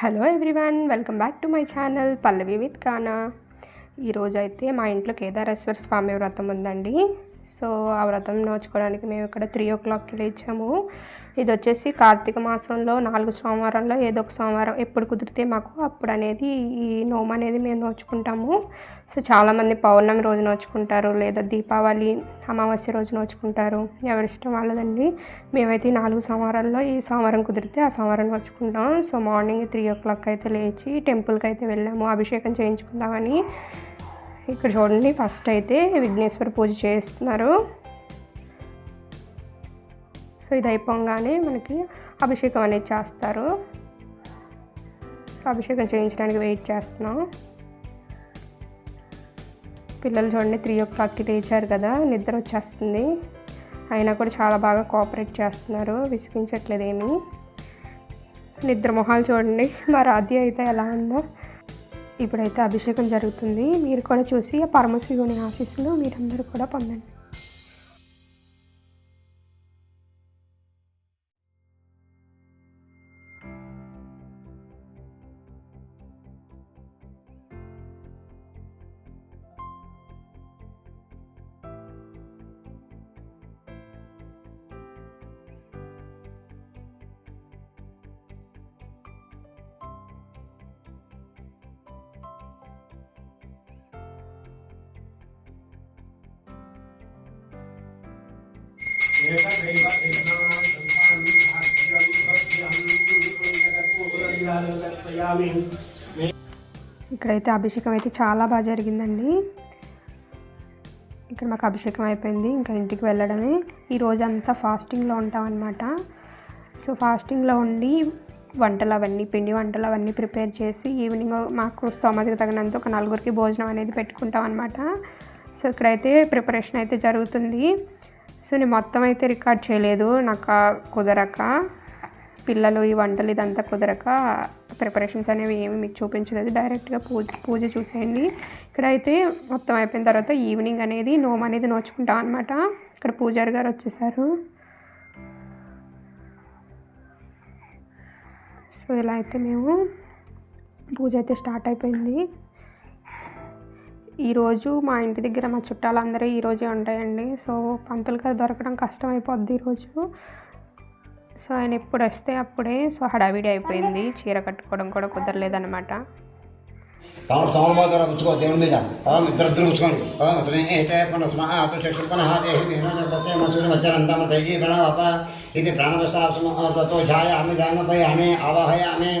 Hello everyone welcome back to my channel Pallavi with కానా ఈరోజు అయితే మా ఇంట్లో కేదారేశ్వర స్వామి వ్రతం ఉందండి. సో ఆ వ్రతం నోచుకోవడానికి మేము ఇక్కడ త్రీ ఓ క్లాక్కి లేచాము. ఇది వచ్చేసి కార్తీక మాసంలో నాలుగు సోమవారంలో ఏదో ఒక సోమవారం ఎప్పుడు కుదిరితే మాకు అప్పుడు అనేది ఈ నోమ అనేది మేము నోచుకుంటాము. సో చాలామంది పౌర్ణమి రోజు నోచుకుంటారు లేదా దీపావళి అమావాస్య రోజు నోచుకుంటారు. ఎవరిష్టం వాళ్ళదండి. మేమైతే ఈ నాలుగు సోమవారాల్లో ఈ సోమవారం కుదిరితే ఆ సోమవారం నోచుకుంటాం. So morning three o'clock అయితే లేచి టెంపుల్కి అయితే వెళ్ళాము. అభిషేకం చేయించుకుందామని. ఇక్కడ చూడండి ఫస్ట్ అయితే విఘ్నేశ్వర పూజ చేస్తున్నారు. సో ఇది అయిపోగానే మనకి అభిషేకం అనేది చేస్తారు. అభిషేకం చేయించడానికి వెయిట్ చేస్తున్నాం. పిల్లలు చూడండి త్రీ ఓ క్లాక్కి లేచారు కదా నిద్ర వచ్చేస్తుంది. అయినా కూడా చాలా బాగా కోఆపరేట్ చేస్తున్నారు విసిగించట్లేదు ఏమీ నిద్ర మొహాలు చూడండి మా రాధ్య అయితే ఎలా ఉందో. ఇప్పుడైతే అభిషేకం జరుగుతుంది. మీరు కూడా చూసి ఆ పరమశివుని ఆశీస్సులు మీరందరూ కూడా పొందండి. ఇక్కడైతే అభిషేకం అయితే చాలా బాగా జరిగిందండి. ఇక్కడ మాకు అభిషేకం అయిపోయింది ఇంకా ఇంటికి వెళ్ళడమే. ఈ అంతా ఫాస్టింగ్లో ఉంటాం అనమాట సో ఫాస్టింగ్లో ఉండి వంటలు అవన్నీ పిండి వంటలు అవన్నీ ప్రిపేర్ చేసి ఈవినింగ్ మాకు స్తోమతకి తగినంత ఒక నలుగురికి భోజనం అనేది పెట్టుకుంటాం అనమాట సో ఇక్కడైతే ప్రిపరేషన్ అయితే జరుగుతుంది. సో నేను మొత్తం అయితే రికార్డ్ చేయలేదు. నాకు కుదరక పిల్లలు ఈ వంటలు ఇదంతా కుదరక ప్రిపరేషన్స్ అనేవి ఏమి మీకు చూపించలేదు. డైరెక్ట్గా పూజ పూజ చూసేయండి. ఇక్కడైతే మొత్తం అయిపోయిన తర్వాత ఈవినింగ్ అనేది నోమ్ అనేది నోచుకుంటాం అనమాట ఇక్కడ పూజారి గారు వచ్చేసారు. సో ఇలా అయితే మేము పూజ అయితే స్టార్ట్ అయిపోయింది. ఈరోజు మా ఇంటి దగ్గర మా చుట్టాలందరూ ఈరోజే ఉంటాయండి. సో పంతులుగా దొరకడం కష్టం ఈరోజు సో ఆయన ఎప్పుడు వస్తే అప్పుడే సో హడావిడి అయిపోయింది. చీర కట్టుకోవడం కూడా కుదరలేదనమాట తమడు తమలపాకు ఉంచుకో దేవుని మీద ఓం ఇద్దరిద్దరు ఉంచుకోండి ఓం స్నేహితే పునః అటు చక్షు పునః దేహి మసూరి మధ్యాహ్నంతమతయి ప్రణవప ఇది ప్రాణవస్థాతో ఛాయ ఆమె దానపై ఆమె ఆవాహయామే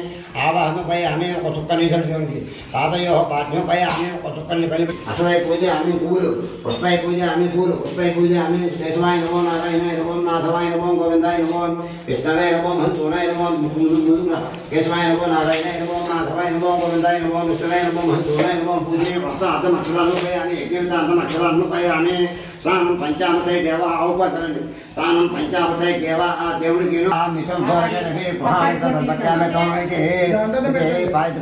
ఆవాహనపై ఆమె ఒక చుక్కని దేవునికి పాదయో పాద్యంపై ఆమె ఒక చుక్కల్ని పల్లి అసలై పూజ ఆమె పువ్వులు పుష్పై పూజ ఆమె పూలు పుష్పై పూజ ఆమె కేశవాయ నమో నారాయణ నమో నాథవాయ నమో గోవిందాయ నమో విష్ణవే నమో హంతూనాయ నమో ముందుగా కేశవాయ నమో నారాయణ నమో నాథవాయ నమో గోవిందాయ నమో విష్ణవే నమో హంతూనాయ నమో పూజే వస్త్ర అర్థం అక్షరాలపై ఆమె యజ్ఞమిత అర్థం అక్షరాలపై ఆమె స్నానం పంచామతై దేవ అవుపడతారండి స్నానం పంచామతై దేవ ఆ దేవుడికి ఆ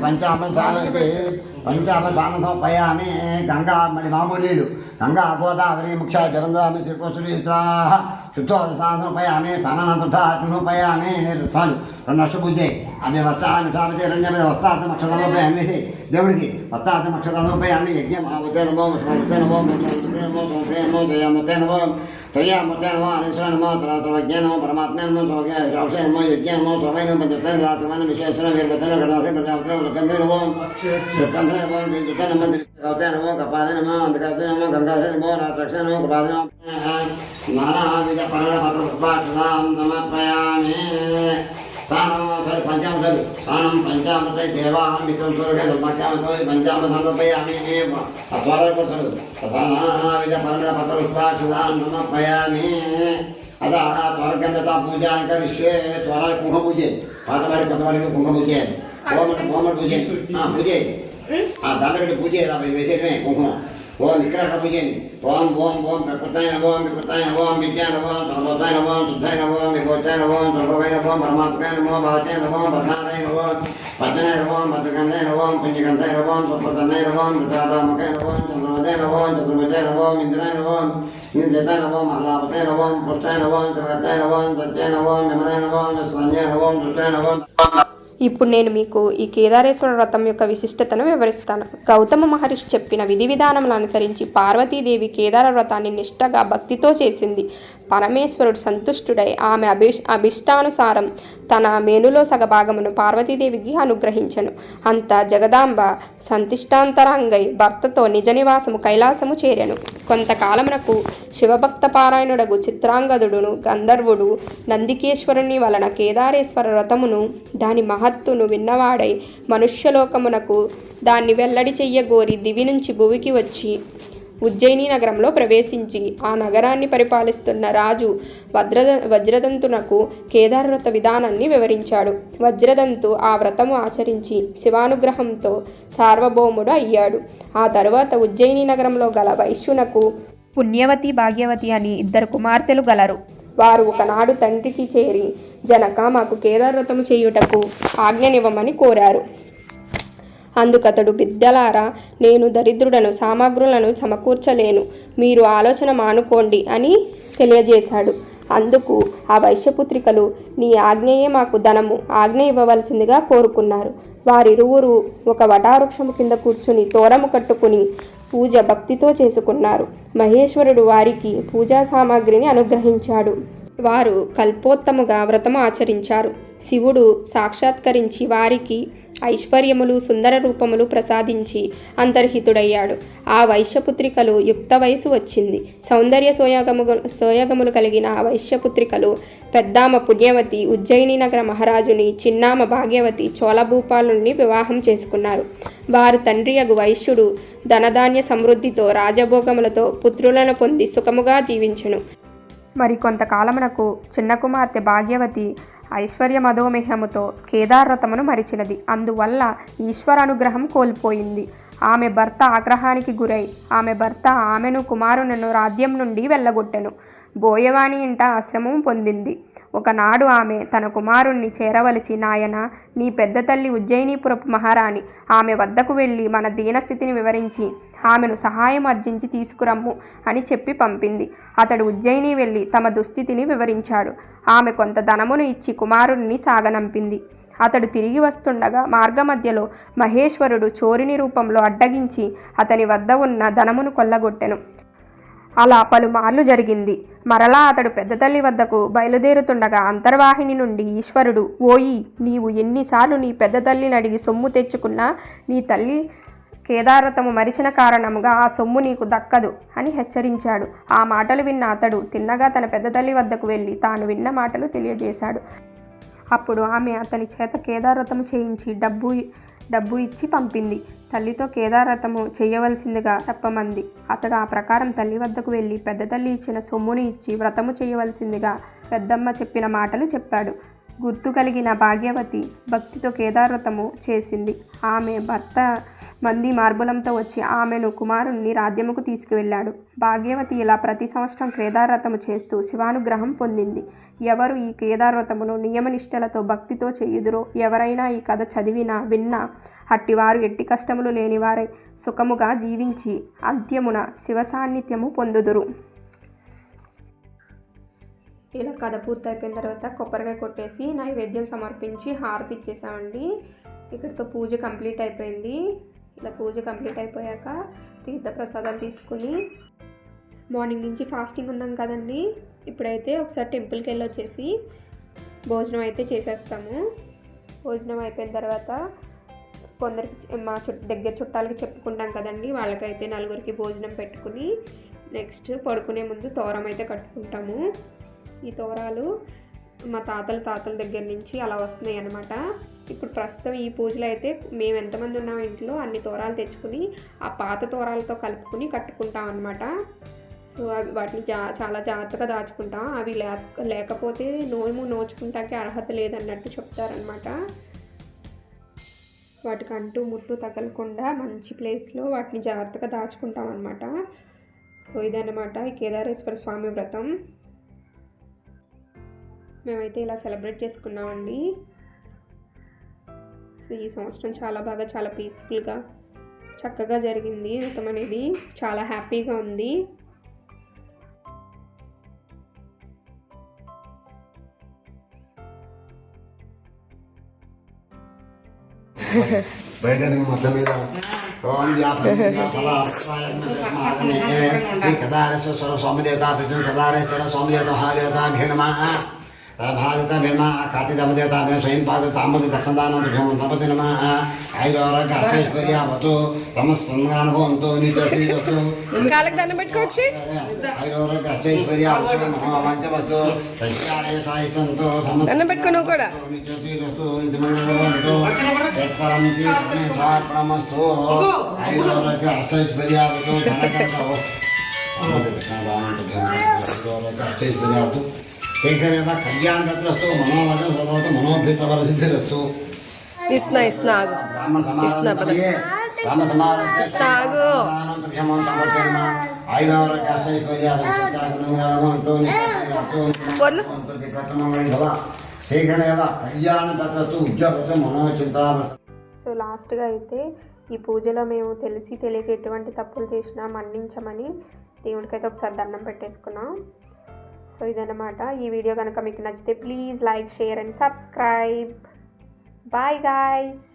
పంచామ స్నానం పంచామ గంగా మరి మామూలు నీళ్ళు. గంగా గోదావరి ముఖ్య జలంధ్రామి శ్రీకృష్ణుడి శుద్ధ స్నానం పయామి స్నానానంతను పయామే చాలు రెండు అవి వస్తాను సామెతే రెండు మీద వస్త్రార్థం అక్షరాలపై అమ్మేసి దేవుడికి వస్త్రార్థం అక్షరాలపై అమ్మి యజ్ఞం ఆవతే నమో స్మృతే నమో నమో సోప్రే నమో దయామతే నమో పరమాత్మేనమో నమో యజ్ఞానమో స్వమైన సర్వజ్ఞ రాత్రమైన విశేషణ వీరభద్ర గణాసే ప్రజాపతి ఉల్కంధ నమో ఉల్కంధ నమో దించుత నమో కవతే నమో కపాలే నమో అంధకాసే నమో గంగాసే నానావిధ పరణ పత్ర పుష్పాక్షదాం సమర్పయామి స్నానమోసరి పంచామసరి స్థానం పంచామృత దేవామితం సూర్యుడే పంచామృతం పంచామృతంపై ఆమె త్వరపడుతుంది నానావిధ పరణ సమర్పయామి. అద త్వరగంధత పూజ కరిష్యే. త్వర కుంభ పూజ పాతవాడి కొత్తవాడికి కుంభ పూజ ఓమటి ఓమటి పూజ పూజ దండ పెట్టి పూజ విశేషమే కుంకుమ ఓం ఇక్కడ పూజని ఓం ఓం ఓం ప్రకృతాయ నమోం వికృతాయ నమోం విద్యా నమోం సర్వోతాయ నమోం శుద్ధాయ నమోం విభోచాయ నమోం సర్వభయ నమోం పరమాత్మాయ నమోం భాచాయ నమోం బ్రహ్మాదాయ నమోం పద్మనాయ నమోం భద్రగంధాయ నమోం పుంజగంధాయ నమోం సుప్రతన్నాయ నమోం ప్రసాదామకాయ నమోం చంద్రమదాయ నమోం చతుర్భుజాయ నమోం ఇంద్రాయ నమోం ఇంద్రజాయ నమోం అల్లాపతాయ నమోం పుష్టాయ నమోం చరగతాయ నమోం సత్యాయ నమోం విమలాయ నమోం సంజయ నమోం దుష్టాయ నమోం ఇప్పుడు నేను మీకు ఈ కేదారేశ్వర వ్రతం యొక్క విశిష్టతను వివరిస్తాను. గౌతమ మహర్షి చెప్పిన విధి విధానములను అనుసరించి పార్వతీదేవి కేదార వ్రతాన్ని నిష్టగా భక్తితో చేసింది. పరమేశ్వరుడు సంతుష్టుడై ఆమె అభి అభిష్టానుసారం తన మేనులో సగభాగమును పార్వతీదేవికి అనుగ్రహించను. అంత జగదాంబ సంతిష్టాంతరంగై భర్తతో నిజ నివాసము కైలాసము చేరెను. కొంతకాలమునకు శివభక్త పారాయణుడగు చిత్రాంగదుడును గంధర్వుడు నందికేశ్వరుని వలన కేదారేశ్వర వ్రతమును దాని మహత్తును విన్నవాడై మనుష్యలోకమునకు దాన్ని వెల్లడి చెయ్యగోరి దివి నుంచి భూమికి వచ్చి ఉజ్జయిని నగరంలో ప్రవేశించి ఆ నగరాన్ని పరిపాలిస్తున్న రాజు వజ్రద వజ్రదంతునకు కేదారవ్రత విధానాన్ని వివరించాడు. వజ్రదంతు ఆ వ్రతము ఆచరించి శివానుగ్రహంతో సార్వభౌముడు అయ్యాడు. ఆ తరువాత ఉజ్జయిని నగరంలో గల వైశ్యునకు పుణ్యవతి భాగ్యవతి అని ఇద్దరు కుమార్తెలు గలరు. వారు ఒకనాడు తండ్రికి చేరి జనక మాకు కేదారవ్రతము చేయుటకు ఆజ్ఞనివ్వమని కోరారు. అందుకతడు బిడ్డలారా నేను దరిద్రుడను సామగ్రులను సమకూర్చలేను. మీరు ఆలోచన మానుకోండి అని తెలియజేశాడు. అందుకు ఆ వైశ్యపుత్రికలు నీ ఆజ్ఞయే మాకు ధనము ఆజ్ఞ ఇవ్వవలసిందిగా కోరుకున్నారు. వారిరువురు ఒక వటావృక్షము కింద కూర్చుని తోరము కట్టుకుని పూజ భక్తితో చేసుకున్నారు. మహేశ్వరుడు వారికి పూజా సామాగ్రిని అనుగ్రహించాడు. వారు కల్పోత్తముగా వ్రతము ఆచరించారు. శివుడు సాక్షాత్కరించి వారికి ఐశ్వర్యములు సుందర రూపములు ప్రసాదించి అంతర్హితుడయ్యాడు. ఆ వైశ్యపుత్రికలు యుక్త వయసు వచ్చింది. సౌందర్య సోయగము సోయగములు కలిగిన ఆ వైశ్యపుత్రికలు పెద్దామ పుణ్యవతి ఉజ్జయిని నగర మహారాజుని చిన్నామ భాగ్యవతి చోళభూపాలుని వివాహం చేసుకున్నారు. వారు తండ్రి అగు వైశ్యుడు ధనధాన్య సమృద్ధితో రాజభోగములతో పుత్రులను పొంది సుఖముగా జీవించెను. మరి కొంతకాలమునకు చిన్న కుమార్తె భాగ్యవతి ఐశ్వర్య మధోమేహముతో కేదారవ్రతమును మరిచినది. అందువల్ల ఈశ్వర అనుగ్రహం కోల్పోయింది. ఆమె భర్త ఆగ్రహానికి గురై ఆమె భర్త ఆమెను కుమారులను రాజ్యం నుండి వెళ్ళగొట్టెను. బోయవాణి ఇంట ఆశ్రమం పొందింది. ఒకనాడు ఆమె తన కుమారుణ్ణి చేరవలిచి నాయన నీ పెద్ద తల్లి ఉజ్జయినీపురపు మహారాణి ఆమె వద్దకు వెళ్ళి మన దీనస్థితిని వివరించి ఆమెను సహాయం అర్జించి తీసుకురమ్ము అని చెప్పి పంపింది. అతడు ఉజ్జయిని వెళ్ళి తమ దుస్థితిని వివరించాడు. ఆమె కొంత ధనమును ఇచ్చి కుమారుణ్ణి సాగనంపింది. అతడు తిరిగి వస్తుండగా మార్గమధ్యలో మహేశ్వరుడు చోరిని రూపంలో అడ్డగించి అతని వద్ద ఉన్న ధనమును కొల్లగొట్టెను. అలా పలుమార్లు జరిగింది. మరలా అతడు పెద్ద తల్లి వద్దకు బయలుదేరుతుండగా అంతర్వాహిని నుండి ఈశ్వరుడు ఓయి నీవు ఎన్నిసార్లు నీ పెద్ద తల్లిని అడిగి సొమ్ము తెచ్చుకున్నా నీ తల్లి కేదారతము మరిచిన కారణముగా ఆ సొమ్ము నీకు దక్కదు అని హెచ్చరించాడు. ఆ మాటలు విన్న అతడు తిన్నగా తన పెద్ద తల్లి వద్దకు వెళ్ళి తాను విన్న మాటలు తెలియజేశాడు. అప్పుడు ఆమె అతని చేత కేదారతము చేయించి డబ్బు డబ్బు ఇచ్చి పంపింది. తల్లితో కేదారతము చేయవలసిందిగా చెప్పమంది. అతడు ఆ ప్రకారం తల్లి వద్దకు వెళ్ళి పెద్ద తల్లి ఇచ్చిన సొమ్ముని ఇచ్చి వ్రతము చేయవలసిందిగా పెద్దమ్మ చెప్పిన మాటలు చెప్పాడు. గుర్తు కలిగిన భాగ్యవతి భక్తితో కేదారతము చేసింది. ఆమె భర్త మంది మార్బులంతో వచ్చి ఆమెను కుమారుణ్ణి రాజ్యముకు తీసుకువెళ్ళాడు. భాగ్యవతి ఇలా ప్రతి సంవత్సరం కేదారతము చేస్తూ శివానుగ్రహం పొందింది. ఎవరు ఈ కేదార్వతమును నియమనిష్టలతో భక్తితో చేయుదురో ఎవరైనా ఈ కథ చదివినా విన్నా అట్టివారు ఎట్టి కష్టములు లేనివారై సుఖముగా జీవించి అంత్యమున శివ సాన్నిధ్యము పొందుదురు. ఇలా కథ పూర్తయిపోయిన తర్వాత కొబ్బరికాయ కొట్టేసి నైవేద్యం సమర్పించి హారతి ఇచ్చేసామండి. ఇక్కడితో పూజ కంప్లీట్ అయిపోయింది. ఇలా పూజ కంప్లీట్ అయిపోయాక తీర్థప్రసాదాలు తీసుకుని మార్నింగ్ నుంచి ఫాస్టింగ్ ఉన్నాం కదండి. ఇప్పుడైతే ఒకసారి టెంపుల్కి వెళ్ళి వచ్చేసి భోజనం అయితే చేసేస్తాము. భోజనం అయిపోయిన తర్వాత కొందరికి మా చుట్ట దగ్గర చుట్టాలకి చెప్పుకుంటాం కదండి వాళ్ళకైతే నలుగురికి భోజనం పెట్టుకుని నెక్స్ట్ పడుకునే ముందు తోరం అయితే కట్టుకుంటాము. ఈ తోరాలు మా తాతల తాతల దగ్గర నుంచి అలా వస్తున్నాయి అన్నమాట. ఇప్పుడు ప్రస్తుతం ఈ పూజలు అయితే మేము ఎంతమంది ఉన్నాం ఇంట్లో అన్ని తోరాలు తెచ్చుకుని ఆ పాత తోరాలతో కలుపుకుని కట్టుకుంటాం అనమాట వాటిని జా చాలా జాగ్రత్తగా దాచుకుంటాం. అవి లేక లేకపోతే నోము నోచుకుంటానికి అర్హత లేదన్నట్టు చెప్తారనమాట వాటికి అంటూ ముట్టు తగలకుండా మంచి ప్లేస్లో వాటిని జాగ్రత్తగా దాచుకుంటాం అనమాట సో ఇదన్నమాట ఈ కేదారేశ్వర స్వామి వ్రతం. మేమైతే ఇలా సెలబ్రేట్ చేసుకున్నామండి. సో ఈ సంవత్సరం చాలా బాగా చాలా పీస్ఫుల్గా చక్కగా జరిగింది వ్రతం అనేది. చాలా హ్యాపీగా ఉంది. బయట మొత్తం మీద. ఓం కదారేశ్వర స్వామిదేవత ప్రజలు కదారేశ్వర స్వామిదేవత మహాదేవతాభ్యో నమ భారత భీమ కార్తీకమదేవత మేము స్వయం పాద తామసి దక్షదానం తపతి నమ. ఐరోరక దండం పెట్టుకోవచ్చు? ఐరోరక అష్టైశ్వర్యావతు మహావంచవతు సత్యాలయ సాయితంతో సమస్త దండం పెట్టుకో నువ్వు కూడా. స్తు ఐరోరక కళ్యాణరత్నస్తు మనోవదం సర్వత మనోభీతవర సిద్ధిరస్తు ఇస్తున్నా ఇస్తున్నా ఆగు బ్రాహ్మణ ఇస్తున్నా పద. సమారాధనయే రామ సమారాధన ఇస్తాగు. ప్రథమం సమర్పయామ ఐరోరక అష్టైశ్వర్యావతు సత్యాగ్రహంతో బోర్లు. శేఖరేవ కళ్యాణపత్రస్తు ఉద్యోగస్తు మనోచింతావస్తు సో లాస్ట్గా అయితే ఈ పూజలో మేము తెలిసి తెలియక ఎటువంటి తప్పులు చేసినా మన్నించమని దేవుడికైతే ఒకసారి దండం పెట్టేసుకున్నాం. సో ఇదన్నమాట. ఈ వీడియో కనుక మీకు నచ్చితే please like share and subscribe. Bye guys.